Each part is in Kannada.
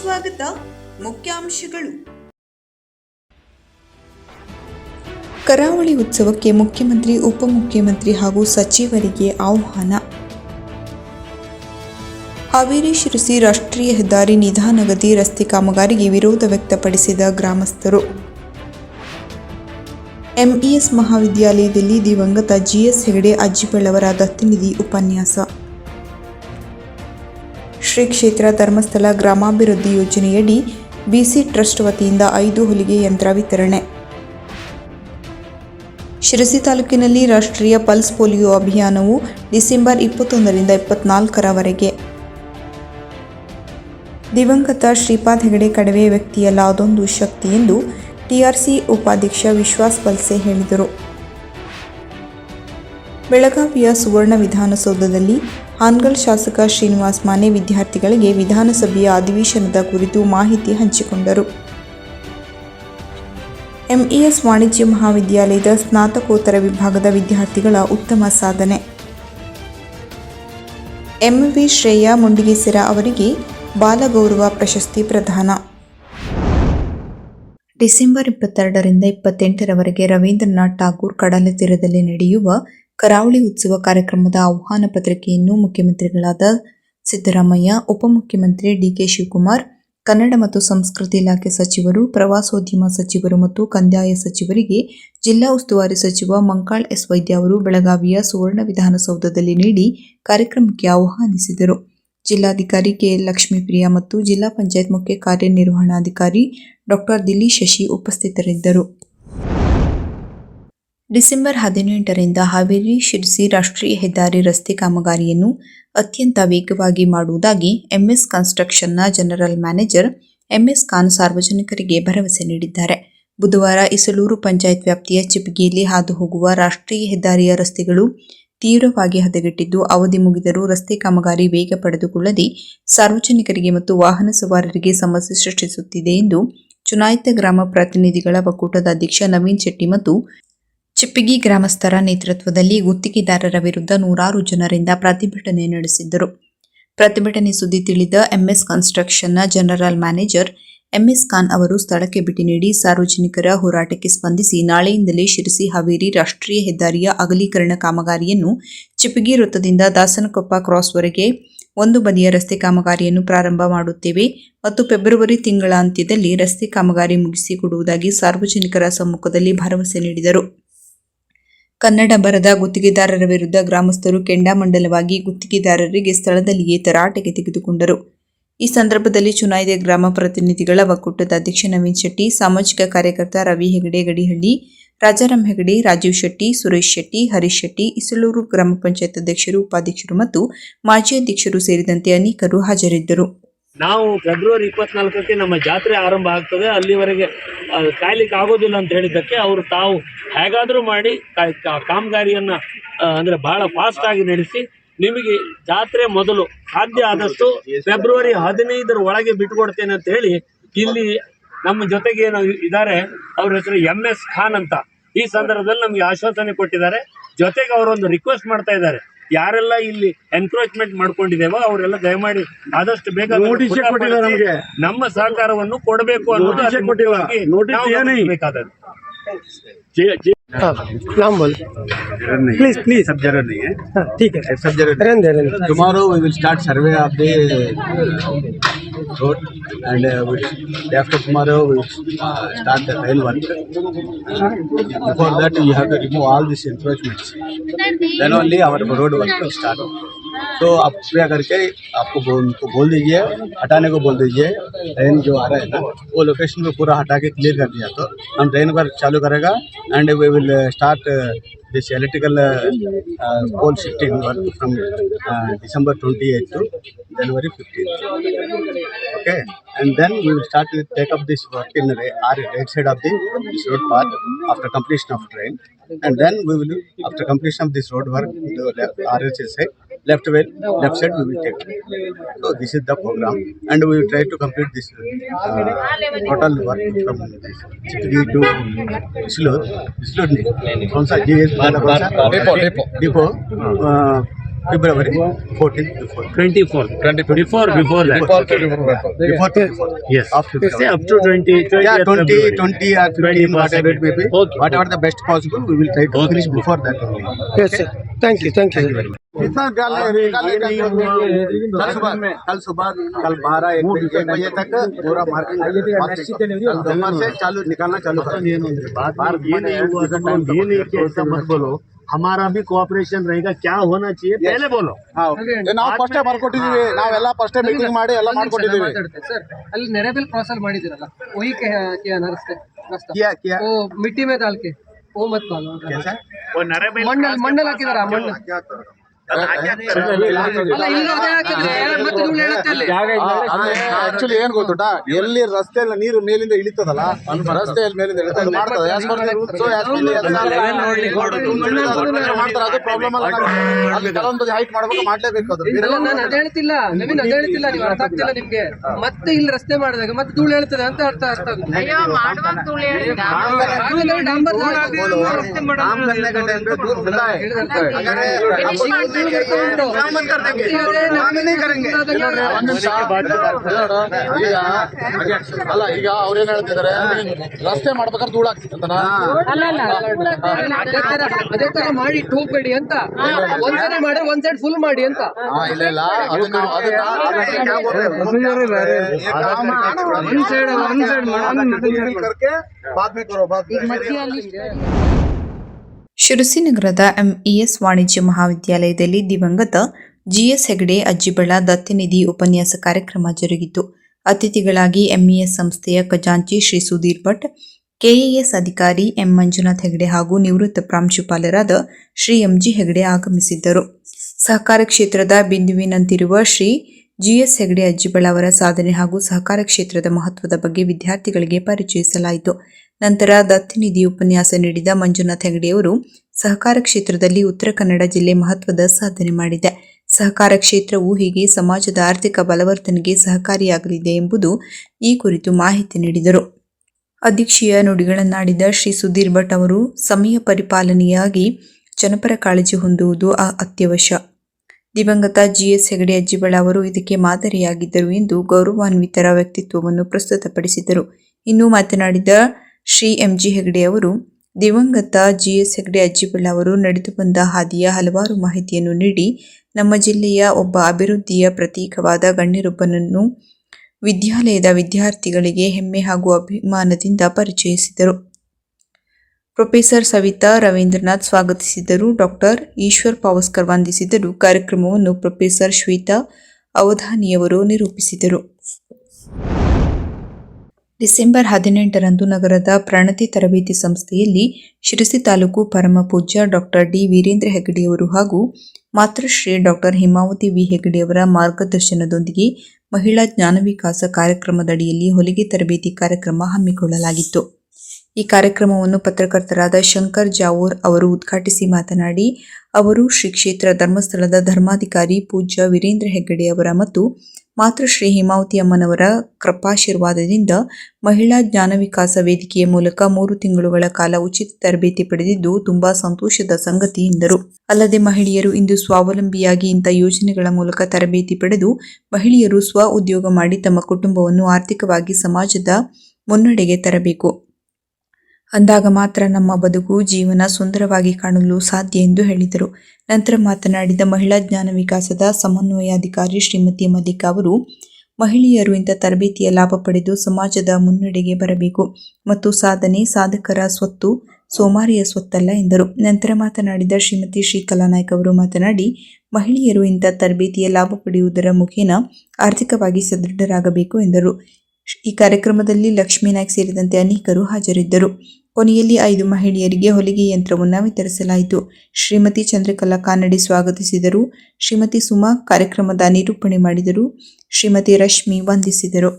ಸ್ವಾಗತ ಮುಖ್ಯಾಂಶಗಳು. ಕರಾವಳಿ ಉತ್ಸವಕ್ಕೆ ಮುಖ್ಯಮಂತ್ರಿ, ಉಪಮುಖ್ಯಮಂತ್ರಿ ಹಾಗೂ ಸಚಿವರಿಗೆ ಆಹ್ವಾನ. ಹಾವೇರಿ ಶಿರಸಿ ರಾಷ್ಟ್ರೀಯ ಹೆದ್ದಾರಿ ನಿಧಾನಗತಿ ರಸ್ತೆ ಕಾಮಗಾರಿಗೆ ವಿರೋಧ ವ್ಯಕ್ತಪಡಿಸಿದ ಗ್ರಾಮಸ್ಥರು. ಎಂಇಎಸ್ ಮಹಾವಿದ್ಯಾಲಯದಲ್ಲಿ ದಿವಂಗತ ಜಿಎಸ್ ಹೆಗಡೆ ಅಜ್ಜಿಬಳ್ಳವರ ದತ್ತಿನಿಧಿ ಉಪನ್ಯಾಸ. ಶ್ರೀ ಕ್ಷೇತ್ರ ಧರ್ಮಸ್ಥಳ ಗ್ರಾಮಾಭಿವೃದ್ಧಿ ಯೋಜನೆಯಡಿ ಬಿಸಿ ಟ್ರಸ್ಟ್ ವತಿಯಿಂದ ಐದು ಹೊಲಿಗೆ ಯಂತ್ರ ವಿತರಣೆ. ಶಿರಸಿ ತಾಲೂಕಿನಲ್ಲಿ ರಾಷ್ಟ್ರೀಯ ಪಲ್ಸ್ ಪೋಲಿಯೋ ಅಭಿಯಾನವು ಡಿಸೆಂಬರ್ ಇಪ್ಪತ್ತೊಂದರಿಂದ ಇಪ್ಪತ್ನಾಲ್ಕರವರೆಗೆ. ದಿವಂಗತ ಶ್ರೀಪಾದ್ ಹೆಗಡೆ ಕಡವೆ ವ್ಯಕ್ತಿಯಲ್ಲ ಅದೊಂದು ಶಕ್ತಿ ಎಂದು ಟಿಆರ್ಸಿ ಉಪಾಧ್ಯಕ್ಷ ವಿಶ್ವಾಸ್ ಪಲ್ಸೆ ಹೇಳಿದರು. ಬೆಳಗಾವಿಯ ಸುವರ್ಣ ವಿಧಾನಸೌಧದಲ್ಲಿ ಹಾನ್ಗಲ್ ಶಾಸಕ ಶ್ರೀನಿವಾಸ್ ಮಾನೆ ವಿದ್ಯಾರ್ಥಿಗಳಿಗೆ ವಿಧಾನಸಭೆಯ ಅಧಿವೇಶನದ ಕುರಿತು ಮಾಹಿತಿ ಹಂಚಿಕೊಂಡರು. ಎಂಇಎಸ್ ವಾಣಿಜ್ಯ ಮಹಾವಿದ್ಯಾಲಯದ ಸ್ನಾತಕೋತ್ತರ ವಿಭಾಗದ ವಿದ್ಯಾರ್ಥಿಗಳ ಉತ್ತಮ ಸಾಧನೆ. ಎಂವಿ ಶ್ರೇಯಾ ಮುಂಡಿಗೆಸೆರ ಅವರಿಗೆ ಬಾಲಗೌರವ ಪ್ರಶಸ್ತಿ ಪ್ರದಾನ. ಡಿಸೆಂಬರ್ ಇಪ್ಪತ್ತೆರಡರಿಂದ ಇಪ್ಪತ್ತೆಂಟರವರೆಗೆ ರವೀಂದ್ರನಾಥ್ ಠಾಗೂರ್ ಕಡಲ ತೀರದಲ್ಲಿ ನಡೆಯುವ ಕರಾವಳಿ ಉತ್ಸವ ಕಾರ್ಯಕ್ರಮದ ಆಹ್ವಾನ ಪತ್ರಿಕೆಯನ್ನು ಮುಖ್ಯಮಂತ್ರಿಗಳಾದ ಸಿದ್ದರಾಮಯ್ಯ, ಉಪಮುಖ್ಯಮಂತ್ರಿ ಡಿಕೆ ಶಿವಕುಮಾರ್, ಕನ್ನಡ ಮತ್ತು ಸಂಸ್ಕೃತಿ ಇಲಾಖೆ ಸಚಿವರು, ಪ್ರವಾಸೋದ್ಯಮ ಸಚಿವರು ಮತ್ತು ಕಂದಾಯ ಸಚಿವರಿಗೆ ಜಿಲ್ಲಾ ಉಸ್ತುವಾರಿ ಸಚಿವ ಮಂಕಾಳ್ ಎಸ್ ವೈದ್ಯ ಅವರು ಬೆಳಗಾವಿಯ ಸುವರ್ಣ ವಿಧಾನಸೌಧದಲ್ಲಿ ನೀಡಿ ಕಾರ್ಯಕ್ರಮಕ್ಕೆ ಆಹ್ವಾನಿಸಿದರು. ಜಿಲ್ಲಾಧಿಕಾರಿ ಕೆಎಲ್ ಲಕ್ಷ್ಮೀಪ್ರಿಯ ಮತ್ತು ಜಿಲ್ಲಾ ಪಂಚಾಯತ್ ಮುಖ್ಯ ಕಾರ್ಯನಿರ್ವಹಣಾಧಿಕಾರಿ ಡಾಕ್ಟರ್ ದಿಲ್ಲಿ ಶಶಿ ಉಪಸ್ಥಿತರಿದ್ದರು. ಡಿಸೆಂಬರ್ ಹದಿನೆಂಟರಿಂದ ಹಾವೇರಿ ಶಿರ್ಸಿ ರಾಷ್ಟ್ರೀಯ ಹೆದ್ದಾರಿ ರಸ್ತೆ ಕಾಮಗಾರಿಯನ್ನು ಅತ್ಯಂತ ವೇಗವಾಗಿ ಮಾಡುವುದಾಗಿ ಎಂಎಸ್ ಕನ್ಸ್ಟ್ರಕ್ಷನ್ನ ಜನರಲ್ ಮ್ಯಾನೇಜರ್ ಎಂಎಸ್ ಖಾನ್ ಸಾರ್ವಜನಿಕರಿಗೆ ಭರವಸೆ ನೀಡಿದ್ದಾರೆ. ಬುಧವಾರ ಇಸಲೂರು ಪಂಚಾಯತ್ ವ್ಯಾಪ್ತಿಯ ಚಿಪ್ಗಿಯಲ್ಲಿ ಹಾದು ಹೋಗುವ ರಾಷ್ಟ್ರೀಯ ಹೆದ್ದಾರಿಯ ರಸ್ತೆಗಳು ತೀವ್ರವಾಗಿ ಹದಗೆಟ್ಟಿದ್ದು, ಅವಧಿ ಮುಗಿದರೂ ರಸ್ತೆ ಕಾಮಗಾರಿ ವೇಗ ಪಡೆದುಕೊಳ್ಳದೆ ಸಾರ್ವಜನಿಕರಿಗೆ ಮತ್ತು ವಾಹನ ಸವಾರರಿಗೆ ಸಮಸ್ಯೆ ಸೃಷ್ಟಿಸುತ್ತಿದೆ ಎಂದು ಚುನಾಯಿತ ಗ್ರಾಮ ಪ್ರತಿನಿಧಿಗಳ ಒಕ್ಕೂಟದ ಅಧ್ಯಕ್ಷ ನವೀನ್ ಶೆಟ್ಟಿ ಮತ್ತು ಚಿಪ್ಪಿಗಿ ಗ್ರಾಮಸ್ಥರ ನೇತೃತ್ವದಲ್ಲಿ ಗುತ್ತಿಗೆದಾರರ ವಿರುದ್ಧ ನೂರಾರು ಜನರಿಂದ ಪ್ರತಿಭಟನೆ ನಡೆಸಿದ್ದರು. ಪ್ರತಿಭಟನೆ ಸುದ್ದಿ ತಿಳಿದ ಎಂಎಸ್ ಕನ್ಸ್ಟ್ರಕ್ಷನ್ನ ಜನರಲ್ ಮ್ಯಾನೇಜರ್ ಎಂಎಸ್ ಖಾನ್ ಅವರು ಸ್ಥಳಕ್ಕೆ ಭೇಟಿ ನೀಡಿ ಸಾರ್ವಜನಿಕರ ಹೋರಾಟಕ್ಕೆ ಸ್ಪಂದಿಸಿ ನಾಳೆಯಿಂದಲೇ ಶಿರಸಿ, ಹಾವೇರಿ ರಾಷ್ಟ್ರೀಯ ಹೆದ್ದಾರಿಯ ಅಗಲೀಕರಣ ಕಾಮಗಾರಿಯನ್ನು ಚಿಪ್ಪಿಗಿ ವೃತ್ತದಿಂದ ದಾಸನಕೊಪ್ಪ ಕ್ರಾಸ್ವರೆಗೆ ಒಂದು ಬದಿಯ ರಸ್ತೆ ಕಾಮಗಾರಿಯನ್ನು ಪ್ರಾರಂಭ ಮಾಡುತ್ತೇವೆ ಮತ್ತು ಫೆಬ್ರವರಿ ತಿಂಗಳ ಅಂತ್ಯದಲ್ಲಿ ರಸ್ತೆ ಕಾಮಗಾರಿ ಮುಗಿಸಿಕೊಡುವುದಾಗಿ ಸಾರ್ವಜನಿಕರ ಸಮ್ಮುಖದಲ್ಲಿ ಭರವಸೆ ನೀಡಿದರು. ಕನ್ನಡ ಬರದ ಗುತ್ತಿಗೆದಾರರ ವಿರುದ್ಧ ಗ್ರಾಮಸ್ಥರು ಕೆಂಡಾಮಂಡಲವಾಗಿ ಗುತ್ತಿಗೆದಾರರಿಗೆ ಸ್ಥಳದಲ್ಲಿಯೇ ತರಾಟೆಗೆ ತೆಗೆದುಕೊಂಡರು. ಈ ಸಂದರ್ಭದಲ್ಲಿ ಚುನಾಯಿತ ಗ್ರಾಮ ಪ್ರತಿನಿಧಿಗಳ ಒಕ್ಕೂಟದ ಅಧ್ಯಕ್ಷ ನವೀನ್ ಶೆಟ್ಟಿ, ಸಾಮಾಜಿಕ ಕಾರ್ಯಕರ್ತ ರವಿ ಹೆಗಡೆ, ಗಡಿಹಳ್ಳಿ ರಾಜಾರಾಮ್ ಹೆಗಡೆ, ರಾಜೀವ್ ಶೆಟ್ಟಿ, ಸುರೇಶ್ ಶೆಟ್ಟಿ, ಹರೀಶ್ ಶೆಟ್ಟಿ, ಇಸಲೂರು ಗ್ರಾಮ ಪಂಚಾಯತ್ ಅಧ್ಯಕ್ಷರು, ಉಪಾಧ್ಯಕ್ಷರು ಮತ್ತು ಮಾಜಿ ಅಧ್ಯಕ್ಷರು ಸೇರಿದಂತೆ ಅನೇಕರು ಹಾಜರಿದ್ದರು. ನಾವು ಫೆಬ್ರವರಿ ಇಪ್ಪತ್ನಾಲ್ಕಕ್ಕೆ ನಮ್ಮ ಜಾತ್ರೆ ಆರಂಭ ಆಗ್ತದೆ. ಅಲ್ಲಿವರೆಗೆ ಕಾಯ್ಲಿಕ್ಕೆ ಆಗೋದಿಲ್ಲ ಅಂತ ಹೇಳಿದ್ದಕ್ಕೆ ಅವರು ತಾವು ಹೇಗಾದರೂ ಮಾಡಿ ಕಾಮಗಾರಿಯನ್ನು ಅಂದರೆ ಭಾಳ ಫಾಸ್ಟಾಗಿ ನಡೆಸಿ, ನಿಮಗೆ ಜಾತ್ರೆ ಮೊದಲು ಸಾಧ್ಯ ಆದಷ್ಟು ಫೆಬ್ರವರಿ ಹದಿನೈದರ ಒಳಗೆ ಬಿಟ್ಕೊಡ್ತೇನೆ ಅಂತ ಹೇಳಿ ಇಲ್ಲಿ ನಮ್ಮ ಜೊತೆಗೆ ಏನು ಇದ್ದಾರೆ. ಅವ್ರ ಹೆಸರು ಎಂ ಎಸ್ ಖಾನ್ ಅಂತ. ಈ ಸಂದರ್ಭದಲ್ಲಿ ನಮಗೆ ಆಶ್ವಾಸನೆ ಕೊಟ್ಟಿದ್ದಾರೆ. ಜೊತೆಗೆ ಅವರೊಂದು ರಿಕ್ವೆಸ್ಟ್ ಮಾಡ್ತಾ ಇದ್ದಾರೆ. ಯಾರೆಲ್ಲ ಇಲ್ಲಿ ಎನ್ಕ್ರೋಚ್ಮೆಂಟ್ ಮಾಡ್ಕೊಂಡಿದ್ದೇವೋ ಅವರೆಲ್ಲ ದಯಮಾಡಿ ಆದಷ್ಟು ಬೇಗ ನೋಟಿಸ್. ನಮ್ಮ ಸಹಕಾರವನ್ನು ಕೊಡಬೇಕು ಅನ್ನೋದು ನೋಟಿಸ್ हाँ नाम बोल प्लीज़ प्लीज़ सब ज़रूर नहीं है हाँ ठीक है सब ज़रूर रहने रहने tomorrow we will start survey of the road and uh, we'll, day after tomorrow we will uh, start the rail work. Before that we have to remove all these encroachments. Then only our road work will start. तो आप कृपया करके आपको बो, उनको बोल दीजिए हटाने को बोल दीजिए। ट्रेन जो आ रहा है ना वो लोकेशन को पूरा हटा के क्लियर कर दिया तो हम ट्रेन पर चालू करेगा and we will start this electrical pole shifting work from December twenty eight to January fifteen okay and then we will start take up this work in our right side of this road part after completion of train and then we will after completion of this road work R H S side left well, left side we will take. So this is the program and we will try to complete this uh, total work from Chitri to Islur, Islur, Konsa, JS, Depot, Depot, Depot, uh, February 14th. 24th. 24th. Before, before that. Before, okay. before, before, before. Yes. After Say up to 20, 20 Yeah, 20, 20 or 15, whatever it may be. Okay. Whatever the best possible, we will try to okay. finish before that only. Yes, sir. Thank you. Thank you. Thank you very much. इतना कल कल सुबह कल सुबह कल बारह एक बजे तक पूरा मार्केट से चालू निकालना चालू कर ये नहीं हुआ ये नहीं ऐसा मत बोलो ಹಮಾರಾ ಬಿ ಕೋಆಪರೇಷನ್ ರೇಗಾ ಕ್ಯಾ ಹೋನಾ ಚಿ ಮೇಲೆ ಬೋಲೋ ನಾವು ಫಸ್ಟ್ ಟೈಮ್ ಬರ್ಕೊಟ್ಟಿದೀವಿ ನಾವೆಲ್ಲ ಟೈಮ್ ಮೀಟಿಂಗ್ ಮಾಡಿ ಎಲ್ಲ ಮಾಡ್ಕೊಟ್ಟಿದೀವಿ ಸರ್ ಅಲ್ಲಿ ನೆರೆಬೆಲ್ ಕ್ರಾಸ್ ಅಲ್ಲಿ ಮಾಡಿದಿರಲ್ಲ ಒಹಿ ಕೆ ಅನರಸ್ತೆ ರಸ್ತಾ ಓ ಮಿಟ್ಟಿ ಮೇ ದಾಲ್ಕೆ ಓ ಮತ್ ಬಾಲೋ ಮಣ್ಣಲ್ಲಿ ಮಣ್ಣಲ್ಲಿ ಹಾಕಿದಾರ ಮಣ್ಣು ಅಲ್ಲ ಇಲ್ಲದೆ ಹಾಕಿದ್ರೆ ಮತ್ತೆ ಧೂಳು ಹೇಳುತ್ತೆ ಅಲ್ಲಿ ಆಕ್ಚುಲಿ ಏನ್ ಗೊತ್ತುಂಟ? ಎಲ್ಲಿ ರಸ್ತೆ ನೀರು ಮೇಲಿಂದ ಇಳಿತದಲ್ಲ ರಸ್ತೆಯಲ್ಲಿ ಮೇಲಿಂದ ಇಳಿತದ ಮಾಡ್ತದೆ. ಮಾಡ್ತಾರೆ. ಅದು ಪ್ರಾಬ್ಲಮ್ ಅಲ್ಲ. ಹೈಟ್ ಮಾಡ್ಬೇಕು ಮಾಡ್ಲೇಬೇಕು ಅದು. ಅಲ್ಲ ನಾನು ಅದೇ ಹೇಳ್ತಿಲ್ಲ ನವೀನ್ ಅದೇ ಹೇಳ್ತಿಲ್ಲ ನೀವು ಅರ್ಥ ಆಗ್ತಿಲ್ಲ ನಿಮ್ಗೆ. ಮತ್ತೆ ಇಲ್ಲಿ ರಸ್ತೆ ಮಾಡಿದಾಗ ಮತ್ತೆ ಧೂಳು ಹೇಳ್ತದೆ ಅಂತ ಅರ್ಥ ಅರ್ಥ ಆಗುತ್ತೆ. ಡಾಂಬರ್ ರಸ್ತೆ काम करने का टाइम पे दूर होता है अगर काम नहीं करेंगे ಈಗ ಅಲ್ಲ ಈಗ ಅವ್ರೇನ್ ಹೇಳ್ತಿದಾರೆ ರಸ್ತೆ ಮಾಡ್ಬೇಕಾದ್ರೆ ಧೂಳು ಆಗ್ತಿತ್ತಂತ ಅದೇ ತರ ಅದೇ ತರ ಮಾಡಿ ಹೋಗ್ಬೇಡಿ ಅಂತ ಒಂದ್ಸರಿ ಮಾಡಿ ಒಂದ್ ಸೈಡ್ ಫುಲ್ ಮಾಡಿ ಅಂತ ಹಾ ಇಲ್ಲ ಇಲ್ಲ ಅದನ್ನ ನಾವು ಅದನ್ನ ಅದಕ್ಕೆ क्या बोलते हैं ये काम वन साइड वन साइड करके बाद में करो बाद में ಶಿರಸಿ ನಗರದ ಎಂಇಎಸ್ ವಾಣಿಜ್ಯ ಮಹಾವಿದ್ಯಾಲಯದಲ್ಲಿ ದಿವಂಗತ ಜಿಎಸ್ ಹೆಗಡೆ ಅಜ್ಜಿಬಳ ದತ್ತಿನಿಧಿ ಉಪನ್ಯಾಸ ಕಾರ್ಯಕ್ರಮ ಜರುಗಿತು. ಅತಿಥಿಗಳಾಗಿ ಎಂಇಎಸ್ ಸಂಸ್ಥೆಯ ಖಜಾಂಚಿ ಶ್ರೀ ಸುಧೀರ್ ಭಟ್ ಕೆಎಎಸ್ ಅಧಿಕಾರಿ ಎಂ ಮಂಜುನಾಥ್ ಹೆಗಡೆ ಹಾಗೂ ನಿವೃತ್ತ ಪ್ರಾಂಶುಪಾಲರಾದ ಶ್ರೀ ಎಂಜಿ ಹೆಗಡೆ ಆಗಮಿಸಿದ್ದರು. ಸಹಕಾರ ಕ್ಷೇತ್ರದ ಬಿಂದುವಿನಂತಿರುವ ಶ್ರೀ ಜಿಎಸ್ ಹೆಗಡೆ ಅವರ ಸಾಧನೆ ಹಾಗೂ ಸಹಕಾರ ಕ್ಷೇತ್ರದ ಮಹತ್ವದ ಬಗ್ಗೆ ವಿದ್ಯಾರ್ಥಿಗಳಿಗೆ ಪರಿಚಯಿಸಲಾಯಿತು. ನಂತರ ದತ್ತಿನಿಧಿ ಉಪನ್ಯಾಸ ನೀಡಿದ ಮಂಜುನಾಥ್ ಹೆಗಡೆಯವರು ಸಹಕಾರ ಕ್ಷೇತ್ರದಲ್ಲಿ ಉತ್ತರ ಕನ್ನಡ ಜಿಲ್ಲೆ ಮಹತ್ವದ ಸಾಧನೆ ಮಾಡಿದೆ. ಸಹಕಾರ ಕ್ಷೇತ್ರವು ಹೀಗೆ ಸಮಾಜದ ಆರ್ಥಿಕ ಬಲವರ್ಧನೆಗೆ ಸಹಕಾರಿಯಾಗಲಿದೆ ಎಂಬುದು ಈ ಕುರಿತು ಮಾಹಿತಿ ನೀಡಿದರು. ಅಧ್ಯಕ್ಷೀಯ ನುಡಿಗಳನ್ನಾಡಿದ ಶ್ರೀ ಸುಧೀರ್ ಭಟ್ ಅವರು, ಸಮಯ ಪರಿಪಾಲನೆಯಾಗಿ ಜನಪರ ಕಾಳಜಿ ಹೊಂದುವುದು ಅತ್ಯವಶ್ಯ. ದಿವಂಗತ ಜಿಎಸ್ ಹೆಗಡೆ ಅಜ್ಜಿಬಳ ಅವರು ಇದಕ್ಕೆ ಮಾದರಿಯಾಗಿದ್ದರು ಎಂದು ಗೌರವಾನ್ವಿತರ ವ್ಯಕ್ತಿತ್ವವನ್ನು ಪ್ರಸ್ತುತಪಡಿಸಿದರು. ಇನ್ನು ಮಾತನಾಡಿದ ಶ್ರೀ ಎಂಜಿ ಹೆಗಡೆ ಅವರು, ದಿವಂಗತ ಜಿಎಸ್ ಹೆಗಡೆ ಅಜ್ಜಿಬಳ ಅವರು ನಡೆದು ಬಂದ ಹಾದಿಯ ಹಲವಾರು ಮಾಹಿತಿಯನ್ನು ನೀಡಿ, ನಮ್ಮ ಜಿಲ್ಲೆಯ ಒಬ್ಬ ಅಭಿವೃದ್ಧಿಯ ಪ್ರತೀಕವಾದ ಗಣ್ಯರೊಬ್ಬನನ್ನು ವಿದ್ಯಾಲಯದ ವಿದ್ಯಾರ್ಥಿಗಳಿಗೆ ಹೆಮ್ಮೆ ಹಾಗೂ ಅಭಿಮಾನದಿಂದ ಪರಿಚಯಿಸಿದರು. ಪ್ರೊಫೆಸರ್ ಸವಿತಾ ರವೀಂದ್ರನಾಥ್ ಸ್ವಾಗತಿಸಿದರು. ಡಾಕ್ಟರ್ ಈಶ್ವರ್ ಪಾವಸ್ಕರ್ ವಂದಿಸಿದರು. ಕಾರ್ಯಕ್ರಮವನ್ನು ಪ್ರೊಫೆಸರ್ ಶ್ವೇತಾ ಅವಧಾನಿಯವರು ನಿರೂಪಿಸಿದರು. ಡಿಸೆಂಬರ್ ಹದಿನೆಂಟರಂದು ನಗರದ ಪ್ರಣತಿ ತರಬೇತಿ ಸಂಸ್ಥೆಯಲ್ಲಿ ಶಿರಸಿ ತಾಲೂಕು ಪರಮ ಪೂಜ್ಯ ಡಾಕ್ಟರ್ ಡಿ. ವೀರೇಂದ್ರ ಹೆಗಡೆಯವರು ಹಾಗೂ ಮಾತೃಶ್ರೀ ಡಾಕ್ಟರ್ ಹಿಮಾವತಿ ವಿ. ಹೆಗಡೆಯವರ ಮಾರ್ಗದರ್ಶನದೊಂದಿಗೆ ಮಹಿಳಾ ಜ್ಞಾನ ವಿಕಾಸ ಕಾರ್ಯಕ್ರಮದಡಿಯಲ್ಲಿ ಹೊಲಿಗೆ ತರಬೇತಿ ಕಾರ್ಯಕ್ರಮ ಹಮ್ಮಿಕೊಳ್ಳಲಾಗಿತ್ತು. ಈ ಕಾರ್ಯಕ್ರಮವನ್ನು ಪತ್ರಕರ್ತರಾದ ಶಂಕರ್ ಜಾವೂರ್ ಅವರು ಉದ್ಘಾಟಿಸಿ ಮಾತನಾಡಿ, ಅವರು ಶ್ರೀ ಕ್ಷೇತ್ರ ಧರ್ಮಸ್ಥಳದ ಧರ್ಮಾಧಿಕಾರಿ ಪೂಜ್ಯ ವೀರೇಂದ್ರ ಹೆಗ್ಗಡೆ ಅವರ ಮತ್ತು ಮಾತೃಶ್ರೀ ಹೇಮಾವತಿ ಅಮ್ಮನವರ ಕೃಪಾಶೀರ್ವಾದದಿಂದ ಮಹಿಳಾ ಜ್ಞಾನ ವಿಕಾಸ ವೇದಿಕೆಯ ಮೂಲಕ ಮೂರು ತಿಂಗಳುಗಳ ಕಾಲ ಉಚಿತ ತರಬೇತಿ ಪಡೆದಿದ್ದು ತುಂಬಾ ಸಂತೋಷದ ಸಂಗತಿ ಎಂದರು. ಅಲ್ಲದೆ ಮಹಿಳೆಯರು ಇಂದು ಸ್ವಾವಲಂಬಿಯಾಗಿ ಇಂಥ ಯೋಜನೆಗಳ ಮೂಲಕ ತರಬೇತಿ ಪಡೆದು ಮಹಿಳೆಯರು ಸ್ವ ಉದ್ಯೋಗ ಮಾಡಿ ತಮ್ಮ ಕುಟುಂಬವನ್ನು ಆರ್ಥಿಕವಾಗಿ ಸಮಾಜದ ಮುನ್ನಡೆಗೆ ತರಬೇಕು. ಅಂದಾಗ ಮಾತ್ರ ನಮ್ಮ ಬದುಕು ಜೀವನ ಸುಂದರವಾಗಿ ಕಾಣಲು ಸಾಧ್ಯ ಎಂದು ಹೇಳಿದರು. ನಂತರ ಮಾತನಾಡಿದ ಮಹಿಳಾ ಜ್ಞಾನ ವಿಕಾಸದ ಸಮನ್ವಯಾಧಿಕಾರಿ ಶ್ರೀಮತಿ ಮಲ್ಲಿಕ್ ಅವರು, ಮಹಿಳೆಯರು ಇಂಥ ತರಬೇತಿಯ ಲಾಭ ಪಡೆದು ಸಮಾಜದ ಮುನ್ನಡೆಗೆ ಬರಬೇಕು ಮತ್ತು ಸಾಧನೆ ಸಾಧಕರ ಸ್ವತ್ತು ಸೋಮಾರಿಯ ಸ್ವತ್ತಲ್ಲ ಎಂದರು. ನಂತರ ಮಾತನಾಡಿದ ಶ್ರೀಮತಿ ಶ್ರೀಕಲಾ ನಾಯ್ಕ ಅವರು ಮಾತನಾಡಿ, ಮಹಿಳೆಯರು ಇಂಥ ತರಬೇತಿಯ ಲಾಭ ಪಡೆಯುವುದರ ಮುಖೇನ ಆರ್ಥಿಕವಾಗಿ ಸದೃಢರಾಗಬೇಕು ಎಂದರು. ಈ ಕಾರ್ಯಕ್ರಮದಲ್ಲಿ ಲಕ್ಷ್ಮೀ ನಾಯ್ಕ್ ಸೇರಿದಂತೆ ಅನೇಕರು ಹಾಜರಿದ್ದರು. ಕೊನೆಯಲ್ಲಿ ಐದು ಮಹಿಳೆಯರಿಗೆ ಹೊಲಿಗೆ ಯಂತ್ರವನ್ನು ವಿತರಿಸಲಾಯಿತು. ಶ್ರೀಮತಿ ಚಂದ್ರಕಲಾ ಕಾನಡಿ ಸ್ವಾಗತಿಸಿದರು. ಶ್ರೀಮತಿ ಸುಮಾ ಕಾರ್ಯಕ್ರಮದ ನಿರೂಪಣೆ ಮಾಡಿದರು. ಶ್ರೀಮತಿ ರಶ್ಮಿ ವಂದಿಸಿದರು.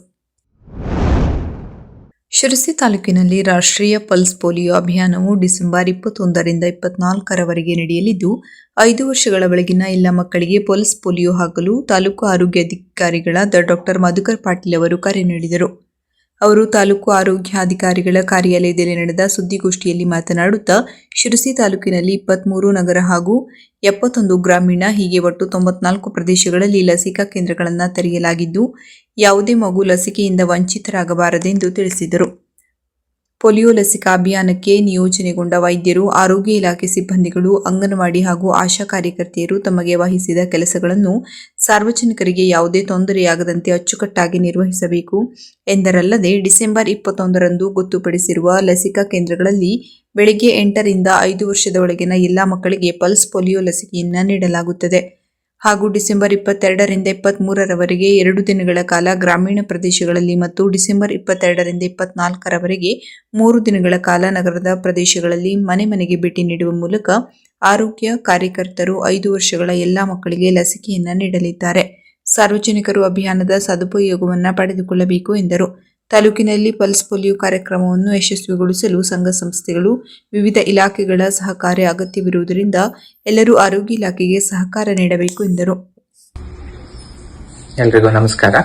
ಶಿರಸಿ ತಾಲೂಕಿನಲ್ಲಿ ರಾಷ್ಟ್ರೀಯ ಪಲ್ಸ್ ಪೋಲಿಯೋ ಅಭಿಯಾನವು ಡಿಸೆಂಬರ್ ಇಪ್ಪತ್ತೊಂದರಿಂದ ಇಪ್ಪತ್ನಾಲ್ಕರವರೆಗೆ ನಡೆಯಲಿದ್ದು, ಐದು ವರ್ಷಗಳ ಒಳಗಿನ ಎಲ್ಲ ಮಕ್ಕಳಿಗೆ ಪಲ್ಸ್ ಪೋಲಿಯೋ ಹಾಕಲು ತಾಲೂಕು ಆರೋಗ್ಯಾಧಿಕಾರಿಗಳಾದ ಡಾಕ್ಟರ್ ಮಧುಕರ್ ಪಾಟೀಲ್ ಅವರು ಕರೆ ನೀಡಿದರು. ಅವರು ತಾಲೂಕು ಆರೋಗ್ಯಾಧಿಕಾರಿಗಳ ಕಾರ್ಯಾಲಯದಲ್ಲಿ ನಡೆದ ಸುದ್ದಿಗೋಷ್ಠಿಯಲ್ಲಿ ಮಾತನಾಡುತ್ತಾ, ಶಿರಸಿ ತಾಲೂಕಿನಲ್ಲಿ ಇಪ್ಪತ್ಮೂರು ನಗರ ಹಾಗೂ ಎಪ್ಪತ್ತೊಂದು ಗ್ರಾಮೀಣ, ಹೀಗೆ ಒಟ್ಟು ತೊಂಬತ್ನಾಲ್ಕು ಪ್ರದೇಶಗಳಲ್ಲಿ ಲಸಿಕಾ ಕೇಂದ್ರಗಳನ್ನು ತೆರೆಯಲಾಗಿದ್ದು, ಯಾವುದೇ ಮಗು ಲಸಿಕೆಯಿಂದ ವಂಚಿತರಾಗಬಾರದೆಂದು ತಿಳಿಸಿದರು. ಪೋಲಿಯೋ ಲಸಿಕಾ ಅಭಿಯಾನಕ್ಕೆ ನಿಯೋಜನೆಗೊಂಡ ವೈದ್ಯರು, ಆರೋಗ್ಯ ಇಲಾಖೆ ಸಿಬ್ಬಂದಿಗಳು, ಅಂಗನವಾಡಿ ಹಾಗೂ ಆಶಾ ಕಾರ್ಯಕರ್ತೆಯರು ತಮಗೆ ವಹಿಸಿದ ಕೆಲಸಗಳನ್ನು ಸಾರ್ವಜನಿಕರಿಗೆ ಯಾವುದೇ ತೊಂದರೆಯಾಗದಂತೆ ಅಚ್ಚುಕಟ್ಟಾಗಿ ನಿರ್ವಹಿಸಬೇಕು ಎಂದರಲ್ಲದೆ ಡಿಸೆಂಬರ್ ಇಪ್ಪತ್ತೊಂದರಂದು ಗೊತ್ತುಪಡಿಸಿರುವ ಲಸಿಕಾ ಕೇಂದ್ರಗಳಲ್ಲಿ ಬೆಳಗ್ಗೆ ಎಂಟರಿಂದ ಐದು ವರ್ಷದ ಒಳಗಿನ ಎಲ್ಲ ಮಕ್ಕಳಿಗೆ ಪಲ್ಸ್ ಪೋಲಿಯೋ ಲಸಿಕೆಯನ್ನು ನೀಡಲಾಗುತ್ತದೆ. ಹಾಗೂ ಡಿಸೆಂಬರ್ ಇಪ್ಪತ್ತೆರಡರಿಂದ ಇಪ್ಪತ್ತ್ಮೂರರವರೆಗೆ ಎರಡು ದಿನಗಳ ಕಾಲ ಗ್ರಾಮೀಣ ಪ್ರದೇಶಗಳಲ್ಲಿ ಮತ್ತು ಡಿಸೆಂಬರ್ ಇಪ್ಪತ್ತೆರಡರಿಂದ ಇಪ್ಪತ್ನಾಲ್ಕರವರೆಗೆ ಮೂರು ದಿನಗಳ ಕಾಲ ನಗರದ ಪ್ರದೇಶಗಳಲ್ಲಿ ಮನೆ ಮನೆಗೆ ಭೇಟಿ ನೀಡುವ ಮೂಲಕ ಆರೋಗ್ಯ ಕಾರ್ಯಕರ್ತರು ಐದು ವರ್ಷಗಳ ಎಲ್ಲ ಮಕ್ಕಳಿಗೆ ಲಸಿಕೆಯನ್ನು ನೀಡಲಿದ್ದಾರೆ. ಸಾರ್ವಜನಿಕರು ಅಭಿಯಾನದ ಸದುಪಯೋಗವನ್ನು ಪಡೆದುಕೊಳ್ಳಬೇಕು ಎಂದರು. ತಾಲೂಕಿನಲ್ಲಿ ಪಲ್ಸ್ ಪೋಲಿಯೋ ಕಾರ್ಯಕ್ರಮವನ್ನು ಯಶಸ್ವಿಗೊಳಿಸಲು ಸಂಘ ಸಂಸ್ಥೆಗಳು, ವಿವಿಧ ಇಲಾಖೆಗಳ ಸಹಕಾರ ಅಗತ್ಯವಿರುವುದರಿಂದ ಎಲ್ಲರೂ ಆರೋಗ್ಯ ಇಲಾಖೆಗೆ ಸಹಕಾರ ನೀಡಬೇಕು ಎಂದರು. ಎಲ್ರಿಗೂ ನಮಸ್ಕಾರ.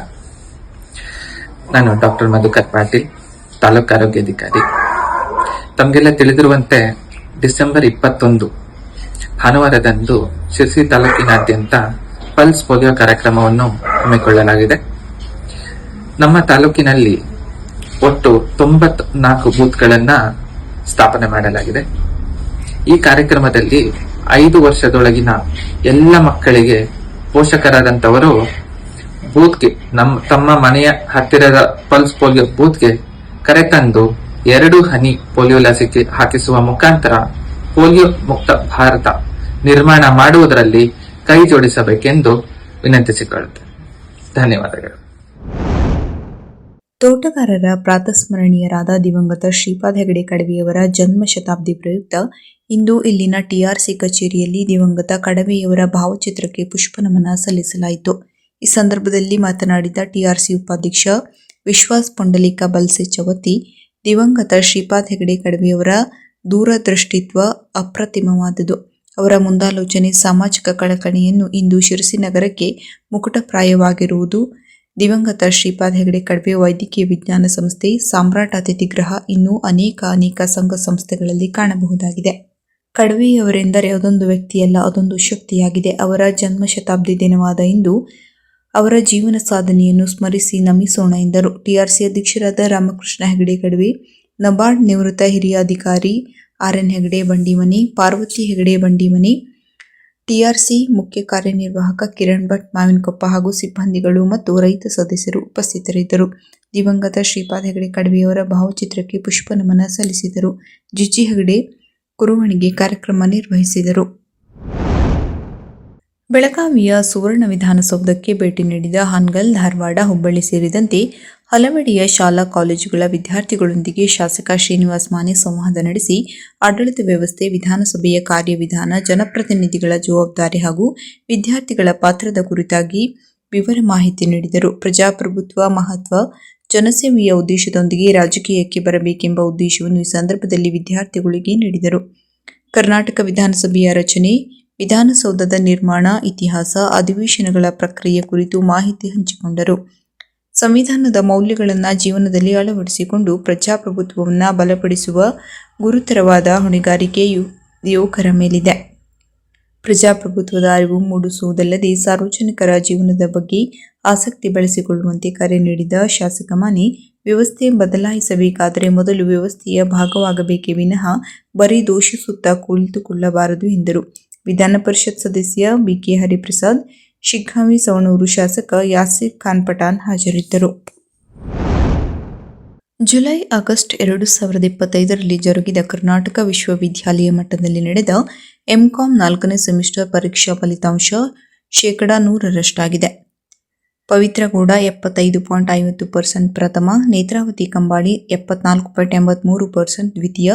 ನಾನು ಡಾಕ್ಟರ್ ಮಧುಕರ್ ಪಾಟೀಲ್, ತಾಲೂಕು ಆರೋಗ್ಯಾಧಿಕಾರಿ ತಮಗೆಲ್ಲ ತಿಳಿದಿರುವಂತೆ ಡಿಸೆಂಬರ್ ಇಪ್ಪತ್ತೊಂದು, ಭಾನುವಾರದಂದು ಶಿರ್ಸಿ ತಾಲೂಕಿನಾದ್ಯಂತ ಪಲ್ಸ್ ಪೋಲಿಯೋ ಕಾರ್ಯಕ್ರಮವನ್ನು ಹಮ್ಮಿಕೊಳ್ಳಲಾಗಿದೆ. ನಮ್ಮ ತಾಲೂಕಿನಲ್ಲಿ ಒಟ್ಟು ತೊಂಬತ್ ನಾಲ್ಕು ಬೂತ್ಗಳನ್ನ ಸ್ಥಾಪನೆ ಮಾಡಲಾಗಿದೆ. ಈ ಕಾರ್ಯಕ್ರಮದಲ್ಲಿ ಐದು ವರ್ಷದೊಳಗಿನ ಎಲ್ಲ ಮಕ್ಕಳಿಗೆ ಪೋಷಕರಾದಂತವರು ಬೂತ್ಗೆ ನಮ್ಮ ತಮ್ಮ ಮನೆಯ ಹತ್ತಿರದ ಪಲ್ಸ್ ಪೋಲಿಯೋ ಬೂತ್ಗೆ ಕರೆತಂದು ಎರಡು ಹನಿ ಪೋಲಿಯೋ ಲಸಿಕೆ ಹಾಕಿಸುವ ಮುಖಾಂತರ ಪೋಲಿಯೋ ಮುಕ್ತ ಭಾರತ ನಿರ್ಮಾಣ ಮಾಡುವುದರಲ್ಲಿ ಕೈ ಜೋಡಿಸಬೇಕೆಂದು ವಿನಂತಿಸಿಕೊಳ್ಳುತ್ತೇನೆ. ಧನ್ಯವಾದಗಳು. ತೋಟಗಾರರ ಪ್ರಾತಸ್ಮರಣೀಯರಾದ ದಿವಂಗತ ಶ್ರೀಪಾದ ಹೆಗಡೆ ಕಡವೆಯವರ ಜನ್ಮ ಶತಾಬ್ದಿ ಪ್ರಯುಕ್ತ ಇಂದು ಇಲ್ಲಿನ ಟಿಆರ್ಸಿ ಕಚೇರಿಯಲ್ಲಿ ದಿವಂಗತ ಕಡವೆಯವರ ಭಾವಚಿತ್ರಕ್ಕೆ ಪುಷ್ಪನಮನ ಸಲ್ಲಿಸಲಾಯಿತು. ಈ ಸಂದರ್ಭದಲ್ಲಿ ಮಾತನಾಡಿದ ಟಿಆರ್ಸಿ ಉಪಾಧ್ಯಕ್ಷ ವಿಶ್ವಾಸ್ ಪುಂಡಲಿಕ ಬಲ್ಸೆ ಚವತಿ, ದಿವಂಗತ ಶ್ರೀಪಾದ್ ಹೆಗಡೆ ಕಡವೆಯವರ ದೂರದೃಷ್ಟಿತ್ವ ಅಪ್ರತಿಮವಾದುದು. ಅವರ ಮುಂದಾಲೋಚನೆ ಸಾಮಾಜಿಕ ಕಳಕಳಿಯನ್ನು ಇಂದು ಶಿರಸಿ ನಗರಕ್ಕೆ ಮುಕುಟಪ್ರಾಯವಾಗಿರುವುದು ದಿವಂಗತ ಶ್ರೀಪಾದ್ ಹೆಗಡೆ ಕಡ್ಬೆ ವೈದ್ಯಕೀಯ ವಿಜ್ಞಾನ ಸಂಸ್ಥೆ ಸಾಮ್ರಾಟ್ ಅತಿಥಿಗೃಹ ಇನ್ನೂ ಅನೇಕ ಅನೇಕ ಸಂಘ ಸಂಸ್ಥೆಗಳಲ್ಲಿ ಕಾಣಬಹುದಾಗಿದೆ. ಕಡ್ವೆಯವರೆಂದರೆ ಅದೊಂದು ವ್ಯಕ್ತಿಯಲ್ಲ, ಅದೊಂದು ಶಕ್ತಿಯಾಗಿದೆ. ಅವರ ಜನ್ಮ ಶತಾಬ್ದಿ ದಿನವಾದ ಇಂದು ಅವರ ಜೀವನ ಸಾಧನೆಯನ್ನು ಸ್ಮರಿಸಿ ನಮಿಸೋಣ ಎಂದರು. ಟಿಆರ್ಸಿ ಅಧ್ಯಕ್ಷರಾದ ರಾಮಕೃಷ್ಣ ಹೆಗಡೆ ಕಡ್ವೆ ನಬಾರ್ಡ್ ನಿವೃತ್ತ ಹಿರಿಯ ಅಧಿಕಾರಿ R N Hegde Bandimani Parvati Hegde Bandimani TRC ಮುಖ್ಯ ಕಾರ್ಯನಿರ್ವಾಹಕ ಕಿರಣ್ ಭಟ್, ಮಾವಿನಕೊಪ್ಪ ಹಾಗೂ ಸಿಬ್ಬಂದಿಗಳು ಮತ್ತು ರೈತ ಸದಸ್ಯರು ಉಪಸ್ಥಿತರಿದ್ದರು. ದಿವಂಗತ ಶ್ರೀಪಾದ ಹೆಗಡೆ ಕಡವೆಯವರ ಭಾವಚಿತ್ರಕ್ಕೆ ಪುಷ್ಪ ನಮನ ಸಲ್ಲಿಸಿದರು ಜಿಜಿ ಹೆಗಡೆ ಕುರುವಣಿಗೆ ಕಾರ್ಯಕ್ರಮ ನಿರ್ವಹಿಸಿದರು. ಬೆಳಗಾವಿಯ ಸುವರ್ಣ ವಿಧಾನಸೌಧಕ್ಕೆ ಭೇಟಿ ನೀಡಿದ ಹಾನ್ಗಲ್ ಧಾರವಾಡ ಹುಬ್ಬಳ್ಳಿ ಸೇರಿದಂತೆ ಹಲವೆಡೆಯ ಶಾಲಾ ಕಾಲೇಜುಗಳ ವಿದ್ಯಾರ್ಥಿಗಳೊಂದಿಗೆ ಶಾಸಕ ಶ್ರೀನಿವಾಸ್ ಮಾನೆ ಸಂವಾದ ನಡೆಸಿ ಆಡಳಿತ ವ್ಯವಸ್ಥೆ, ವಿಧಾನಸಭೆಯ ಕಾರ್ಯವಿಧಾನ, ಜನಪ್ರತಿನಿಧಿಗಳ ಜವಾಬ್ದಾರಿ ಹಾಗೂ ವಿದ್ಯಾರ್ಥಿಗಳ ಪಾತ್ರದ ಕುರಿತಾಗಿ ವಿವರ ಮಾಹಿತಿ ನೀಡಿದರು. ಪ್ರಜಾಪ್ರಭುತ್ವ ಮಹತ್ವ, ಜನಸೇವೆಯ ಉದ್ದೇಶದೊಂದಿಗೆ ರಾಜಕೀಯಕ್ಕೆ ಬರಬೇಕೆಂಬ ಉದ್ದೇಶವನ್ನು ಈ ಸಂದರ್ಭದಲ್ಲಿ ವಿದ್ಯಾರ್ಥಿಗಳಿಗೆ ನೀಡಿದರು. ಕರ್ನಾಟಕ ವಿಧಾನಸಭೆಯ ರಚನೆ ವಿಧಾನಸೌಧದ ನಿರ್ಮಾಣ, ಇತಿಹಾಸ, ಅಧಿವೇಶನಗಳ ಪ್ರಕ್ರಿಯೆ ಕುರಿತು ಮಾಹಿತಿ ಹಂಚಿಕೊಂಡರು. ಸಂವಿಧಾನದ ಮೌಲ್ಯಗಳನ್ನು ಜೀವನದಲ್ಲಿ ಅಳವಡಿಸಿಕೊಂಡು ಪ್ರಜಾಪ್ರಭುತ್ವವನ್ನು ಬಲಪಡಿಸುವ ಗುರುತರವಾದ ಹೊಣೆಗಾರಿಕೆಯು ಯುವಕರ ಮೇಲಿದೆ. ಪ್ರಜಾಪ್ರಭುತ್ವದ ಅರಿವು ಮೂಡಿಸುವುದಲ್ಲದೆ ಸಾರ್ವಜನಿಕರ ಜೀವನದ ಬಗ್ಗೆ ಆಸಕ್ತಿ ಬೆಳೆಸಿಕೊಳ್ಳುವಂತೆ ಕರೆ ನೀಡಿದ ಶಾಸಕ ಮಾನೆ ವ್ಯವಸ್ಥೆ ಬದಲಾಯಿಸಬೇಕಾದರೆ ಮೊದಲು ವ್ಯವಸ್ಥೆಯ ಭಾಗವಾಗಬೇಕೇ ವಿನಃ ಬರೀ ದೋಷಿಸುತ್ತಾ ಕುಳಿತುಕೊಳ್ಳಬಾರದು ಎಂದರು. ವಿಧಾನ ಪರಿಷತ್ ಸದಸ್ಯ ಬಿಕೆ ಹರಿಪ್ರಸಾದ್, ಶಿಗ್ಗಾಂವಿ ಸವಣೂರು ಶಾಸಕ ಯಾಸಿರ್ ಖಾನ್ ಪಠಾನ್ ಹಾಜರಿದ್ದರು. ಜುಲೈ ಆಗಸ್ಟ್ ಎರಡು ಸಾವಿರದ ಇಪ್ಪತ್ತೈದರಲ್ಲಿ ಜರುಗಿದ ಕರ್ನಾಟಕ ವಿಶ್ವವಿದ್ಯಾಲಯ ಮಟ್ಟದಲ್ಲಿ ನಡೆದ ಎಂಕಾಂ ನಾಲ್ಕನೇ ಸೆಮಿಸ್ಟರ್ ಪರೀಕ್ಷಾ ಫಲಿತಾಂಶ ಶೇಕಡಾ ನೂರರಷ್ಟಾಗಿದೆ. ಪವಿತ್ರಗೌಡ ಎಪ್ಪತ್ತೈದು ಪಾಯಿಂಟ್ ಐವತ್ತು ಪರ್ಸೆಂಟ್ ಪ್ರಥಮ, ನೇತ್ರಾವತಿ ಕಂಬಾಳಿ ಎಪ್ಪತ್ನಾಲ್ಕು ಪಾಯಿಂಟ್ ಎಂಬತ್ಮೂರು ಪರ್ಸೆಂಟ್ ದ್ವಿತೀಯ,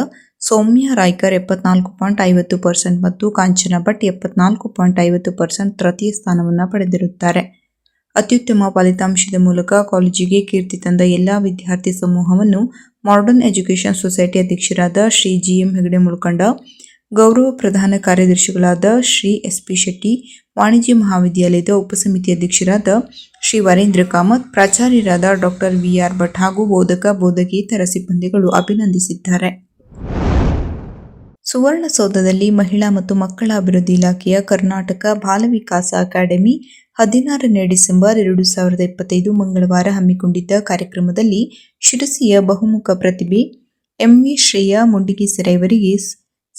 ಸೌಮ್ಯ ರಾಯ್ಕರ್ ಎಪ್ಪತ್ನಾಲ್ಕು ಪಾಯಿಂಟ್ ಐವತ್ತು ಪರ್ಸೆಂಟ್ ಮತ್ತು ಕಾಂಚನ ಭಟ್ ಎಪ್ಪತ್ನಾಲ್ಕು ಪಾಯಿಂಟ್ ಐವತ್ತು ಪರ್ಸೆಂಟ್ ತೃತೀಯ ಸ್ಥಾನವನ್ನು ಪಡೆದಿರುತ್ತಾರೆ. ಅತ್ಯುತ್ತಮ ಫಲಿತಾಂಶದ ಮೂಲಕ ಕಾಲೇಜಿಗೆ ಕೀರ್ತಿ ತಂದ ಎಲ್ಲ ವಿದ್ಯಾರ್ಥಿ ಸಮೂಹವನ್ನು ಮಾಡರ್ನ್ ಎಜುಕೇಷನ್ ಸೊಸೈಟಿ ಅಧ್ಯಕ್ಷರಾದ ಶ್ರೀ ಜಿ ಎಂ ಹೆಗಡೆ ಮುಳ್ಕಂಡ, ಗೌರವ ಪ್ರಧಾನ ಕಾರ್ಯದರ್ಶಿಗಳಾದ ಶ್ರೀ ಎಸ್ ಪಿ ಶೆಟ್ಟಿ ವಾಣಿಜ್ಯ ಮಹಾವಿದ್ಯಾಲಯದ ಉಪಸಮಿತಿ ಅಧ್ಯಕ್ಷರಾದ ಶ್ರೀ ವರೇಂದ್ರ ಕಾಮತ್, ಪ್ರಾಚಾರ್ಯರಾದ ಡಾಕ್ಟರ್ ವಿಆರ್ ಭಟ್ ಹಾಗೂ ಬೋಧಕ, ಬೋಧಕೇತರ ಸಿಬ್ಬಂದಿಗಳು ಅಭಿನಂದಿಸಿದ್ದಾರೆ. ಸುವರ್ಣಸೌಧದಲ್ಲಿ ಮಹಿಳಾ ಮತ್ತು ಮಕ್ಕಳ ಅಭಿವೃದ್ಧಿ ಇಲಾಖೆಯ ಕರ್ನಾಟಕ ಬಾಲ ವಿಕಾಸ ಅಕಾಡೆಮಿ ಹದಿನಾರನೇ ಡಿಸೆಂಬರ್ ಎರಡು ಸಾವಿರದ ಇಪ್ಪತ್ತೈದು ಮಂಗಳವಾರ ಹಮ್ಮಿಕೊಂಡಿದ್ದ ಕಾರ್ಯಕ್ರಮದಲ್ಲಿ ಶಿರಸಿಯ ಬಹುಮುಖ ಪ್ರತಿಭೆ ಎಂವಿ ಶ್ರೇಯಾ ಮುಂಡಿಗೆಸೆರೆ ಇವರಿಗೆ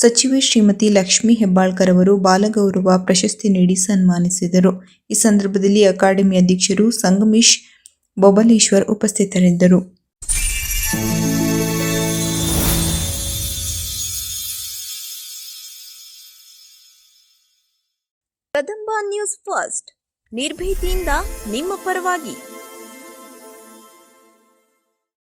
ಸಚಿವೆ ಶ್ರೀಮತಿ ಲಕ್ಷ್ಮೀ ಹೆಬ್ಬಾಳ್ಕರ್ ಅವರು ಬಾಲಗೌರವ ಪ್ರಶಸ್ತಿ ನೀಡಿ ಸನ್ಮಾನಿಸಿದರು. ಈ ಸಂದರ್ಭದಲ್ಲಿ ಅಕಾಡೆಮಿ ಅಧ್ಯಕ್ಷರು ಸಂಗಮೇಶ್ ಬೊಬಲೇಶ್ವರ್ ಉಪಸ್ಥಿತರಿದ್ದರು. Kadamba news first. ನಿರ್ಭೀತಿಯಿಂದ ನಿಮ್ಮ ಪರವಾಗಿ.